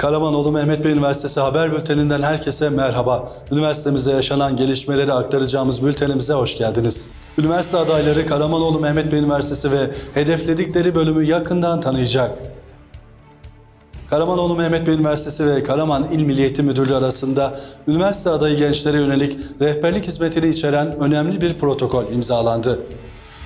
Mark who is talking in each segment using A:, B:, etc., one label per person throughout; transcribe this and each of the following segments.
A: Karamanoğlu Mehmet Bey Üniversitesi Haber Bülteninden herkese merhaba. Üniversitemizde yaşanan gelişmeleri aktaracağımız bültenimize hoş geldiniz. Üniversite adayları Karamanoğlu Mehmet Bey Üniversitesi ve hedefledikleri bölümü yakından tanıyacak. Karamanoğlu Mehmet Bey Üniversitesi ve Karaman İl Milli Eğitim Müdürlüğü arasında üniversite adayı gençlere yönelik rehberlik hizmetini içeren önemli bir protokol imzalandı.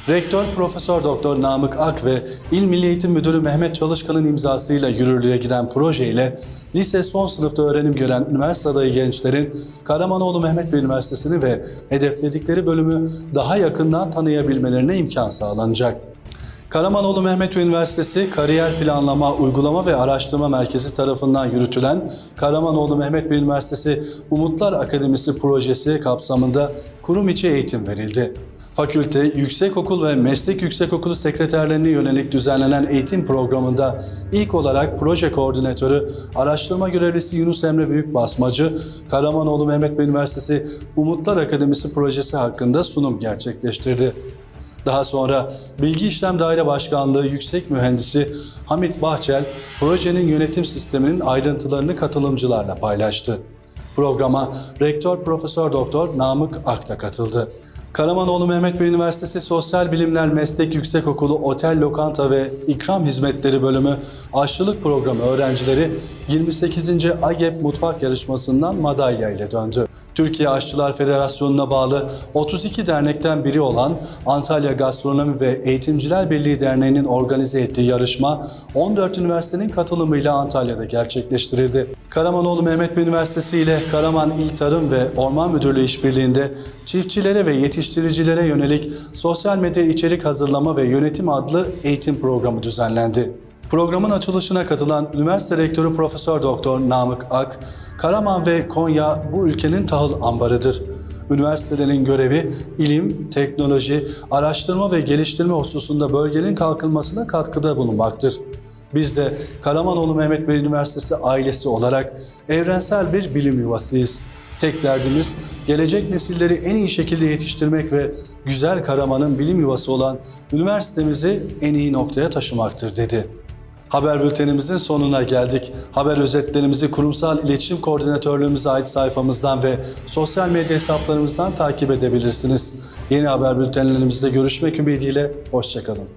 A: Rektör Profesör Doktor Namık Ak ve İl Milli Eğitim Müdürü Mehmet Çalışkan'ın imzasıyla yürürlüğe giden proje ile lise son sınıfta öğrenim gören üniversite adayı gençlerin Karamanoğlu Mehmet Bey Üniversitesi'ni ve hedefledikleri bölümü daha yakından tanıyabilmelerine imkan sağlanacak. Karamanoğlu Mehmet Bey Üniversitesi Kariyer Planlama, Uygulama ve Araştırma Merkezi tarafından yürütülen Karamanoğlu Mehmet Bey Üniversitesi Umutlar Akademisi projesi kapsamında kurum içi eğitim verildi. Fakülte, yüksekokul ve meslek yüksekokulu sekreterlerine yönelik düzenlenen eğitim programında ilk olarak proje koordinatörü, araştırma görevlisi Yunus Emre Büyükbasmacı, Karamanoğlu Mehmet Bey Üniversitesi Umutlar Akademisi projesi hakkında sunum gerçekleştirdi. Daha sonra Bilgi İşlem Daire Başkanlığı Yüksek Mühendisi Hamit Bahçel, projenin yönetim sisteminin ayrıntılarını katılımcılarla paylaştı. Programa Rektör Profesör Doktor Namık Akta katıldı. Karamanoğlu Mehmet Bey Üniversitesi Sosyal Bilimler Meslek Yüksekokulu Otel Lokanta ve İkram Hizmetleri Bölümü Aşçılık Programı öğrencileri 28. AGEP Mutfak Yarışması'ndan madalya ile döndü. Türkiye Aşçılar Federasyonu'na bağlı 32 dernekten biri olan Antalya Gastronomi ve Eğitimciler Birliği Derneği'nin organize ettiği yarışma 14 üniversitenin katılımıyla Antalya'da gerçekleştirildi. Karamanoğlu Mehmet Bey Üniversitesi ile Karaman İl Tarım ve Orman Müdürlüğü işbirliğinde çiftçilere ve yetiştiricilere yönelik sosyal medya içerik hazırlama ve yönetim adlı eğitim programı düzenlendi. Programın açılışına katılan üniversite rektörü Profesör Doktor Namık Ak, Karaman ve Konya bu ülkenin tahıl ambarıdır. Üniversitelerin görevi ilim, teknoloji, araştırma ve geliştirme hususunda bölgenin kalkınmasına katkıda bulunmaktır. Biz de Karamanoğlu Mehmet Bey Üniversitesi ailesi olarak evrensel bir bilim yuvasıyız. Tek derdimiz gelecek nesilleri en iyi şekilde yetiştirmek ve güzel Karaman'ın bilim yuvası olan üniversitemizi en iyi noktaya taşımaktır dedi. Haber bültenimizin sonuna geldik. Haber özetlerimizi kurumsal iletişim koordinatörlüğümüze ait sayfamızdan ve sosyal medya hesaplarımızdan takip edebilirsiniz. Yeni haber bültenlerimizde görüşmek ümidiyle, hoşçakalın.